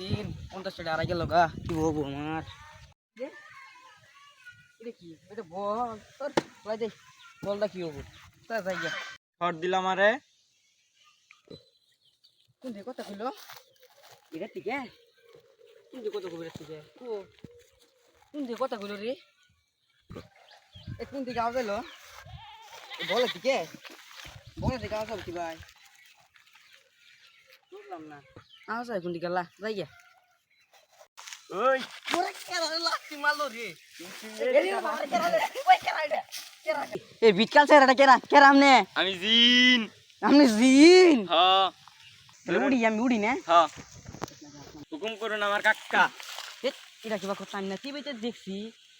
দিন পঞ্চাশ টাকা আড়াই গেল গা। কি হব আমার? এটা কি? এটা বল। তোর লাই দে। বলটা কি হব তা যাই গা। শর্ট দিলাম আরে। কোন দিকে কথা কইলো? এটা ঠিক আছে কোন দিকে কথা কইলো ঠিক? ও কোন দিকে কথা কইলো রে? এ কোন দিকে আওয়াজ এলো? বলে ঠিক আছে বলে দিকে আওয়াজ হবে কি ভাই? বুঝলাম না। হয় কোন দিকে লা যাই গা ওই ওরে কেরা লাস্তি মারলো রে এ বিটকাল চেহারাটা কেরা কেরা আমনে আমি জিন আমনে জিন হ্যাঁ উড়ি আমি উড়ি না হ্যাঁ হুকুম করুন আমার কাকা এ, এটা কিবা কথা না বইতে দেখছি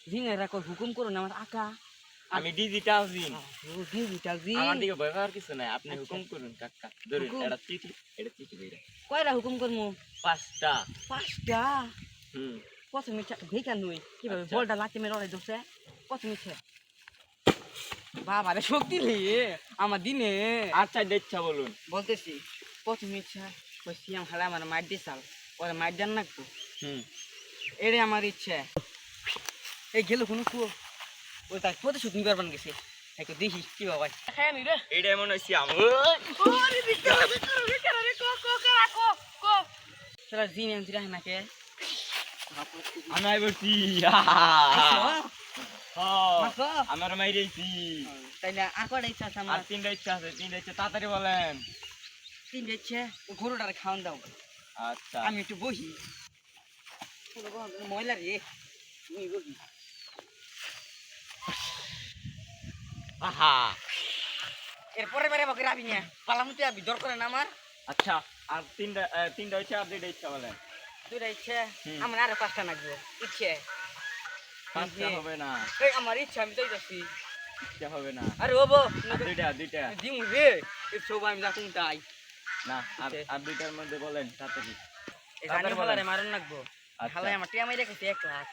জিনের রাখো হুকুম করো না আমার আকা আমি ডিজিটাল জিন ডিজিটাল জি আমার দিকে ভয় পাওয়ার কিছু নাই আপনি হুকুম করুন কাকা ধরুন এটা চিঠি এটা চিঠি বইরা কয়টা হুকুম করমু? পাঁচটা। পাঁচটা? হুম। কত প্রথমে ভেকা নই কীভাবে আচ্ছা। বলটা লাতে মেরে অড়াই দোষে কত ছে বাবা রে শক্তি লে আমার দিনে। আচ্ছা দেখছা বলুন। বলতেছি কত ইচ্ছা ওই সিয়াম হালে আমার মার দিয়ে চাল ওরা মার দেন না তো হুম। এটাই আমার ইচ্ছা। এই গেল কোনো কুয়ো। ওই তাই প্রতি শুটিং করবার গেছে। একটু দেখি কি বাবা হ্যাঁ নি রে এইটা মনে হচ্ছে আমার ওরে বিকার বিকার বিকার রে কো কো করা কো কো। চলা জিন এম জিরা নাকে। আমি আমার মাইরেছি তাইলে আকড়া ইচ্ছা আছে আমার। তিনটা ইচ্ছা আছে তিনটা ইচ্ছা তাড়াতাড়ি বলেন। তিন ইচ্ছে গরুটারে খাওয়ান দাও। আচ্ছা। আমি একটু বহি। ময়লা রে তুমি বহি। আহা। এরপরে বেড়ে বাকি রাবি না পালামুতে আবি দর করে না আমার। আচ্ছা আর তিনটা তিনটা ইচ্ছা আর দুইটা ইচ্ছা বলেন। দুইটা ইচ্ছে? আমার আরও পাঁচটা লাগবে। ইচ্ছে। পাঁচটা হবে না। এই আমার ইচ্ছা আমি তাই যাচ্ছি ইচ্ছা হবে না। আরে ও বো দুইটা দুইটা। দিমু রে। এই সব আমি যাকুম তাই না আর আচ্ছা। আর দুইটার মধ্যে বলেন তাড়াতাড়ি এই জানি বলেন। ফলারে মারন লাগবো। আচ্ছা। হালাই আমার টিয়া মাইরে গেছে এক লাখ।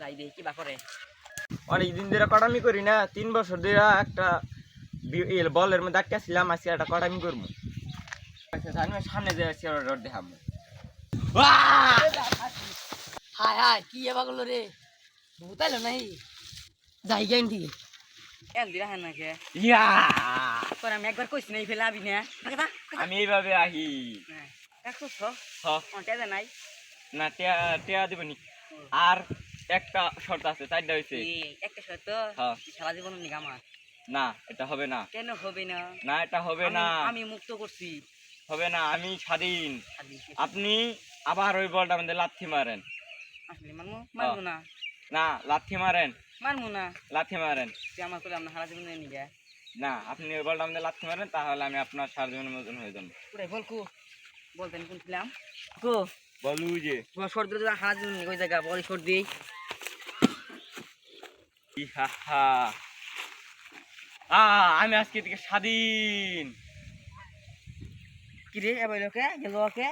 যাই দে কি বা করে অনেক দিন ধরে কটামি করি না তিন বছর ধরে একটা বলের মধ্যে আটকা ছিলাম আজকে একটা কটামি করব। আমি সামনে যে ওর দেখাবো। হায় হায় কি এবার গেলো রে? ভূতাইলো নাই? যাই গেম দিকে হ্যাঁ ইয়া! আমি একবার কইছি নাই ফেলে আবি না। আমি এইভাবে আহি। একশো ছ নাই। না টেয়া টেয়া দিবনি আর একটা শর্ত আছে চারটা হয়েছে এই, একটা শর্ত? হ্যাঁ। সারা জীবন নিগা আমার? না এটা হবে না। কেন হবে না? না এটা হবে না। আমি মুক্ত করছি। হবে না আমি স্বাধীন। আপনি আবার ওই বলটা আমাদের লাথি মারেন। আসলে মানবো? মানবো না। না লাথি মারেন। মানবো না। লাথি মারেন। তুই আমার করে আপনার সারা জীবন নিগা না আপনি ওই বলটা আমাদের লাথি মারেন তাহলে আমি আপনার সারা জীবনের মতন হয়ে যাব। পুরাই বল কু বলতেন কোন ছিলাম? কো? বলু যে। তোমার সর্দি যদি হারা জীবন নিয়ে ওই জায়গা বড় সর্দি। আমি আজকে থেকে স্বাধীন। কি? রে এবার লোকে গেল ওকে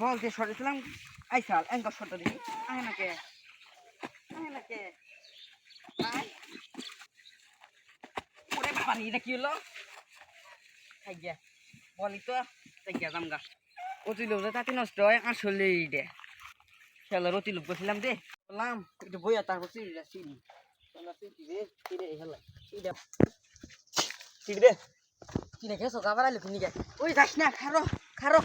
বলতে সর্দি ছিলাম। আইসাল এঙ্কা সর্দি দেখি। আহে নাকে আহে নাকে ওরে বাবা কি হলো? গিয়া, বলি তো তাতে নষ্ট হয় আসলে এইটা খেলার অতি লোক বসছিলাম দে। বললাম, একটু বইয়া তারপর চিড়িটা চিড়ি দে। চিড়ে খেয়েছো গাবার আলু কিনে ওই যাস না খারো খারো